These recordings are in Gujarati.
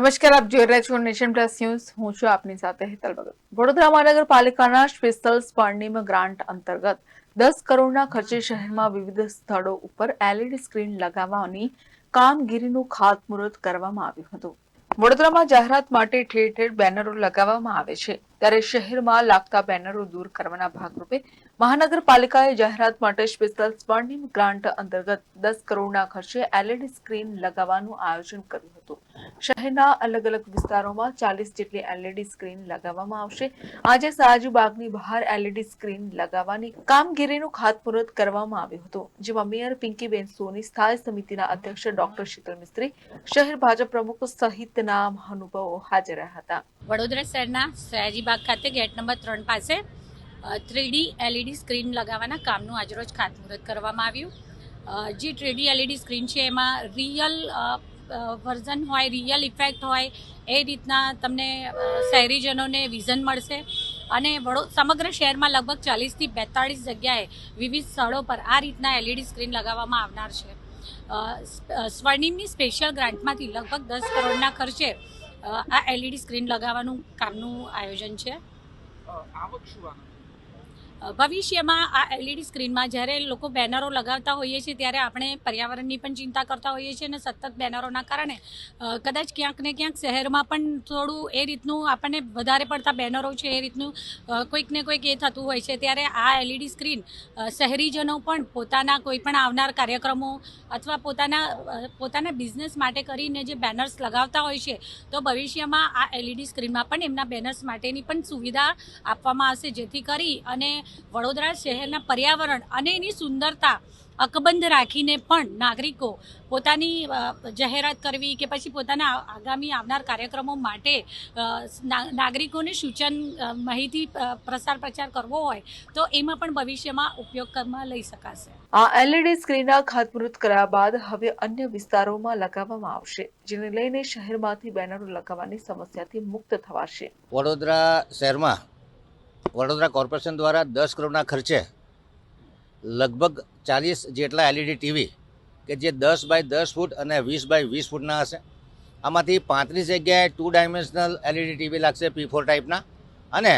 નમસ્કાર, આપ જોઈ રહ્યા છો નેશન પ્લસ ન્યૂઝ. હું છું આપની સાથે હેતલ ભગત. વડોદરા મહાનગરપાલિકાના સ્પેશિયલ સ્પર્ણિમ ગ્રાન્ટ અંતર્ગત દસ કરોડના ખર્ચે શહેરમાં વિવિધ સ્થળો ઉપર એલઈડી સ્ક્રીન લગાવવાની કામગીરીનું ખાતમુહૂર્ત કરવામાં આવ્યું હતું. વડોદરામાં જાહેરાત માટે ઠેર ઠેર બેનરો લગાવવામાં આવે છે. ત્યારે શહેરમાં લાગતા બેનરો દૂર કરવાના ભાગરૂપે મહાનગરપાલિકાએ જાહેરાત માટે સ્પેશિયલ સ્વર્ણિમ ગ્રાન્ટ અંતર્ગત દસ કરોડના ખર્ચે એલઈડી સ્ક્રીન લગાવવાનું આયોજન કર્યું હતું. શહેરના અલગ અલગ વિસ્તારોમાં ચાલીસ જેટલી એલઈડી સ્ક્રીન લગાવવામાં આવશે. આજે સયાજી બાગની બહાર એલઈડી સ્ક્રીન લગાવવાની કામગીરીનું ખાતમુહૂર્ત કરવામાં આવ્યું હતું, જેમાં મેયર પિંકીબેન સોની, સ્થાયી સમિતિના અધ્યક્ષ ડોક્ટર શીતલ મિસ્ત્રી, શહેર ભાજપ પ્રમુખ સહિતના મહાનુભાવો હાજર રહ્યા હતા. વડોદરા શહેરના સયાજીબાગ ખાતે ગેટ નંબર ત્રણ પાસે થ્રીડી એલઈડી સ્ક્રીન લગાવવાના કામનું આજરોજ ખાતમુહૂર્ત કરવામાં આવ્યું. જે થ્રીડી એલઈડી સ્ક્રીન છે, એમાં રિયલ વર્ઝન હોય રિયલ ઇફેક્ટ હોય, એ રીતના તમને શહેરીજનોને વિઝન મળશે. અને વડો, સમગ્ર શહેરમાં લગભગ ચાલીસથી બેતાળીસ જગ્યાએ વિવિધ સ્થળો પર આ રીતના એલઈડી સ્ક્રીન લગાવવામાં આવનાર છે. સ્વર્ણિમની સ્પેશિયલ ગ્રાન્ટમાંથી લગભગ દસ કરોડના ખર્ચે આ એલઈડી સ્ક્રીન લગાવવાનું કામનું આયોજન છે. આવક શું ભવિષ્યમાં આ એલઈડી સ્ક્રીનમાં જ્યારે લોકો બેનરો લગાવતા હોઈએ છીએ, ત્યારે આપણે પર્યાવરણની પણ ચિંતા કરતા હોઈએ છીએ અને સતત બેનરોના કારણે કદાચ ક્યાંક ને ક્યાંક શહેરમાં પણ થોડું એ રીતનું આપણને વધારે પડતા બેનરો છે એ રીતનું કોઈક ને કોઈક એ થતું હોય છે. ત્યારે આ એલઈડી સ્ક્રીન શહેરીજનો પણ પોતાના કોઈ પણ આવનાર કાર્યક્રમો અથવા પોતાના પોતાના બિઝનેસ માટે કરીને જે બેનર્સ લગાવતા હોય છે, તો ભવિષ્યમાં આ એલઈડી સ્ક્રીનમાં પણ એમના બેનર્સ માટેની પણ સુવિધા આપવામાં આવશે, જેથી કરી અને વડોદરા શહેરના પર્યાવરણ અને એની સુંદરતા અકબંધ રાખીને પણ નાગરિકો પોતાની જાહેરાત કરવી કે પછી પોતાના આગામી આવનાર કાર્યક્રમો માટે નાગરિકોને સૂચન માહિતી પ્રસાર પ્રચાર કરવો હોય તો એમાં પણ ભવિષ્યમાં ઉપયોગમાં લઈ શકાશે. આ એલઈડી સ્ક્રીનના ખાતમુહૂર્ત કર્યા બાદ હવે અન્ય વિસ્તારોમાં લગાવવામાં આવશે જેને લઈને શહેરમાંથી બેનરો લગાવવાની સમસ્યાથી મુક્ત થવાશે. વડોદરા શહેરમાં વડોદરા કોર્પોરેશન દ્વારા દસ કરોડના ખર્ચે લગભગ ચાલીસ જેટલા એલઈડી ટીવી કે જે દસ બાય દસ ફૂટ અને વીસ બાય વીસ ફૂટના હશે. આમાંથી પાંત્રીસ જગ્યાએ ટુ ડાયમેન્શનલ એલઈડી ટીવી લાગશે પી ફોર ટાઈપના અને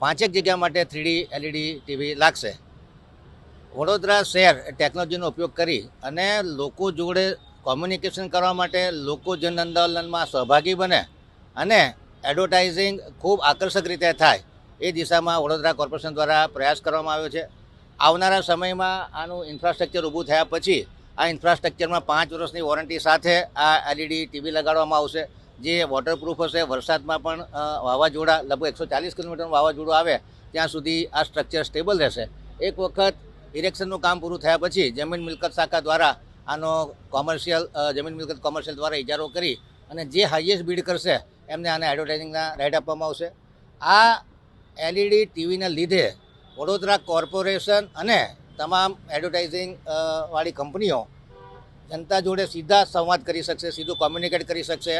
પાંચેક જગ્યા માટે થ્રીડી એલઈડી ટીવી લાગશે. વડોદરા શહેર ટેકનોલોજીનો ઉપયોગ કરી અને લોકો જોડે કોમ્યુનિકેશન કરવા માટે લોકો જન આંદોલનમાં સહભાગી બને અને એડવર્ટાઇઝિંગ ખૂબ આકર્ષક રીતે થાય. એ દિશામાં વડોદરા કોર્પોરેશન દ્વારા પ્રયાસ કરવામાં આવ્યો છે. આવનારા સમયમાં આનું ઇન્ફ્રાસ્ટ્રક્ચર ઊભું થયા પછી આ ઇન્ફ્રાસ્ટ્રક્ચરમાં પાંચ વર્ષની વોરંટી સાથે આ એલઈડી, ટીવી લગાડવામાં આવશે. જે વોટરપ્રૂફ હશે, વરસાદમાં પણ વાવાઝોડા, લગભગ એકસો ચાલીસ કિલોમીટરનું વાવાઝોડું આવે, ત્યાં સુધી આ સ્ટ્રક્ચર સ્ટેબલ રહેશે. એક વખત ઇરેક્શનનું કામ પૂરું થયા પછી જમીન મિલકત શાખા દ્વારા આનો કોમર્શિયલ જમીન મિલકત કોમર્શિયલ દ્વારા ઇજારો કરી અને જે હાઈએસ્ટ બીડ કરશે એમને આને એડવર્ટાઇઝિંગના રાઇટ આપવામાં આવશે. આ એલઈડી ટીવીના લીધે વડોદરા કોર્પોરેશન અને તમામ એડવર્ટાઇઝિંગ વાળી કંપનીઓ જનતા જોડે સીધા સંવાદ કરી શકશે, સીધું કોમ્યુનિકેટ કરી શકશે.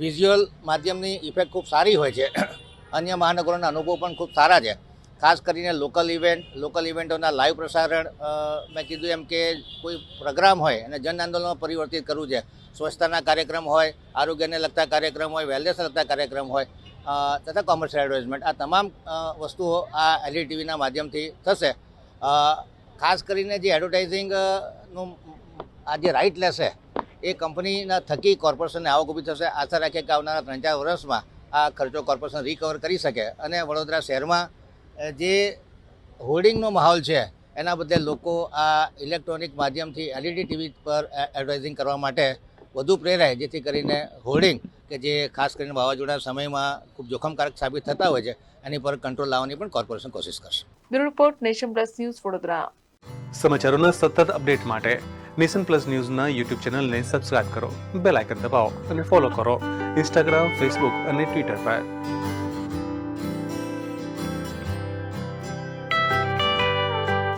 વિઝ્યુઅલ માધ્યમની ઇફેક્ટ ખૂબ સારી હોય છે. અન્ય મહાનગરોના અનુભવ પણ ખૂબ સારા છે. ખાસ કરીને લોકલ ઇવેન્ટ, લોકલ ઇવેન્ટોના લાઈવ પ્રસારણ મેં કીધું એમ કે કોઈ પ્રોગ્રામ હોય અને જન આંદોલનમાં પરિવર્તિત કરવું છે. સ્વચ્છતાના કાર્યક્રમ હોય, આરોગ્યને લગતા કાર્યક્રમ હોય, વેલનેસને લગતા કાર્યક્રમ હોય તથા કોમર્શિયલ એડવર્ટાઇઝમેન્ટ આ તમામ વસ્તુઓ આ એલઈ ટીવીના માધ્યમથી થશે. ખાસ કરીને જે એડવર્ટાઇઝિંગનું આ જે રાઇટ લેશે, એ કંપનીના થકી કોર્પોરેશનને આવક ઊભી થશે. આશા રાખીએ કે આવનારા ત્રણ ચાર વર્ષમાં આ ખર્ચો કોર્પોરેશન રિકવર કરી શકે અને વડોદરા શહેરમાં જે હોર્ડિંગનો માહોલ છે, એના બદલે લોકો આ ઇલેક્ટ્રોનિક માધ્યમથી એલઈડી ટીવી પર એ- એડવર્ટાઇઝિંગ કરવા માટે વધુ પ્રેરાય જેથી કરીને હોર્ડિંગ કે જે ખાસ કરીને વાવાઝોડા સમયમાં ખૂબ જોખમકારક સાબિત થતા હોય છે એની પર કંટ્રોલ લાવવાની પણ કોર્પોરેશન કોશિશ કરશે. Bureau report Nation Plus News Vadodara. સમાચારોના સતત અપડેટ માટે નેશન પ્લસ ન્યૂઝના યુટ્યુબ ચેનલને સબસ્ક્રાઇબ કરો બેલ આઇકન દબાવો અને ફોલો કરો. ઇન્સ્ટાગ્રામ ફેસબુક અને ટ્વિટર પર.